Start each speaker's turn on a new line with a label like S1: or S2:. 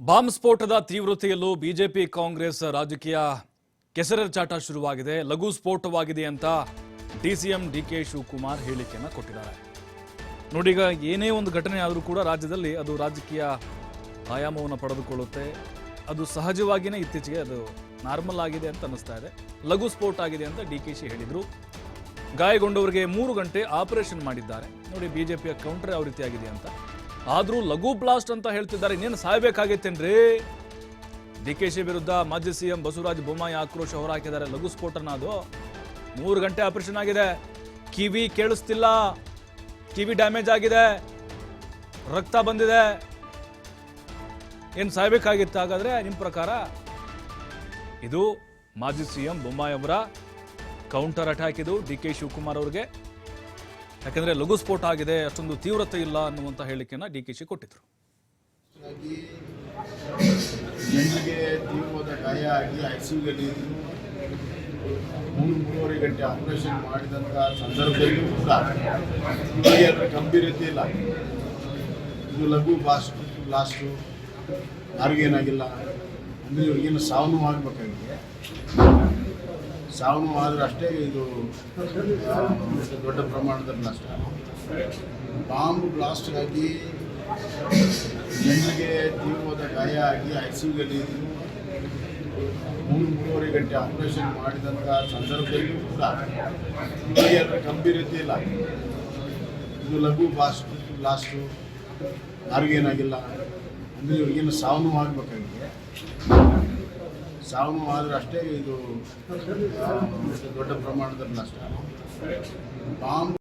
S1: Bomb ಸ್ಫೋಟದ ತೀವ್ರತೆಯಲ್ಲೂ BJP Congress ರಾಜಕೀಯ ಕೆಸರೆರಚಾಟ ಶುರುವಾಗಿದೆ. ಲಘು ಸ್ಫೋಟವಾಗಿದೆ ಅಂತ ಡಿಸಿಎಂ ಡಿಕೆ ಶಿವಕುಮಾರ್ ಹೇಳಿಕೆಯನ್ನು ಕೊಟ್ಟಿದ್ದಾರೆ. ನೋಡೀಗ ಏನೇ ಒಂದು ಘಟನೆ ಆದರೂ ಕೂಡ ರಾಜ್ಯದಲ್ಲಿ ಅದು ರಾಜಕೀಯ ಆಯಾಮವನ್ನು ಪಡೆದುಕೊಳ್ಳುತ್ತೆ. ಅದು ಸಹಜವಾಗಿಯೇ ಇತ್ತೀಚೆಗೆ ಅದು ನಾರ್ಮಲ್ ಆಗಿದೆ ಅಂತ ಅನ್ನಿಸ್ತಾ ಇದೆ. ಲಘು ಸ್ಫೋಟ ಆಗಿದೆ ಅಂತ ಡಿ ಕೆ ಶಿ ಹೇಳಿದರು. ಗಾಯಗೊಂಡವರಿಗೆ ಮೂರು ಗಂಟೆ ಆಪರೇಷನ್ ಮಾಡಿದ್ದಾರೆ. ನೋಡಿ, ಬಿಜೆಪಿಯ ಕೌಂಟರ್ ಯಾವ ರೀತಿ ಆಗಿದೆ ಅಂತ. ಆದರೂ ಲಘು ಬ್ಲಾಸ್ಟ್ ಅಂತ ಹೇಳ್ತಿದ್ದಾರೆ. ಇನ್ನೇನು ಸಾಯ್ಬೇಕಾಗೈತೇನ್ರಿ? ಡಿ ಕೆ ಶಿ ವಿರುದ್ಧ ಮಾಜಿ ಸಿಎಂ ಬಸವರಾಜ ಬೊಮ್ಮಾಯಿ ಆಕ್ರೋಶ ಹೊರಹಾಕಿದ್ದಾರೆ. ಲಘು ಸ್ಫೋಟನ ಅದು. ಮೂರು ಗಂಟೆ ಆಪರೇಷನ್ ಆಗಿದೆ. ಕಿವಿ ಕೇಳಿಸ್ತಿಲ್ಲ. ಕಿವಿ ಡ್ಯಾಮೇಜ್ ಆಗಿದೆ. ರಕ್ತ ಬಂದಿದೆ. ಏನು ಸಾಯ್ಬೇಕಾಗಿತ್ತು? ಹಾಗಾದ್ರೆ ನಿಮ್ಮ ಪ್ರಕಾರ ಇದು ಮಾಜಿ ಸಿಎಂ ಬೊಮ್ಮಾಯಿ ಅವರ ಕೌಂಟರ್ ಅಟ್ಯಾಕ್ ಇದು. ಡಿ ಕೆ ಶಿವಕುಮಾರ್ ಅವ್ರಿಗೆ. ಯಾಕಂದ್ರೆ ಲಘು ಸ್ಫೋಟ ಆಗಿದೆ, ಅಷ್ಟೊಂದು ತೀವ್ರತೆ ಇಲ್ಲ ಅನ್ನುವಂಥ ಹೇಳಿಕೆಯನ್ನ ಡಿ ಕೆ ಶಿ ಕೊಟ್ಟಿದ್ರು.
S2: ತೀವ್ರವಾದ ಗಾಯ ಆಗಿ ಮೂರು, ಮೂರುವರೆ ಗಂಟೆ ಆಪರೇಷನ್ ಮಾಡಿದಂಥ ಸಂದರ್ಭದಲ್ಲಿ ಕೂಡ ಗಂಭೀರತೆ ಇಲ್ಲ. ಇದು ಲಘು ಬ್ಲಾಸ್ಟ್, ಬ್ಲಾಸ್ಟು. ಯಾರಿಗೇನಾಗಿಲ್ಲ ಅಂದರೆ ಇವ್ರಿಗೇನು ಸಾವನು ಆಗಬೇಕಾಗಿದೆ? ಸಾವು ಆದರೂ ಅಷ್ಟೇ ಇದು ದೊಡ್ಡ ಪ್ರಮಾಣದ ಬ್ಲಾಸ್ಟ್ ಬಾಂಬ್ ಬ್ಲಾಸ್ಟ್ಗಾಗಿ ಜನರಿಗೆ ತೀವ್ರವಾದ ಗಾಯ ಆಗಿ ಐ ಸಿ ಯುಗಲ್ಲಿ ಮೂರು ಮೂರುವರೆ ಗಂಟೆ ಆಪರೇಷನ್ ಮಾಡಿದಂಥ ಸಂದರ್ಭದಲ್ಲಿ ಕೂಡ ಅದರ ಗಂಭೀರತೆ ಇಲ್ಲ. ಇದು ಲಘು ಬ್ಲಾಸ್ಟ್ ಬ್ಲಾಸ್ಟು ಯಾರಿಗೇನಾಗಿಲ್ಲ ಅಂದರೆ ಇವ್ರಿಗೇನು ಸಾವು ನೋವು ಆಗಬೇಕಾಗಿದೆ? ಸಾವು ಆದರೆ ಅಷ್ಟೇ ಇದು ದೊಡ್ಡ ಪ್ರಮಾಣದಲ್ಲಿ ನಷ್ಟ ಬಾಂಬ್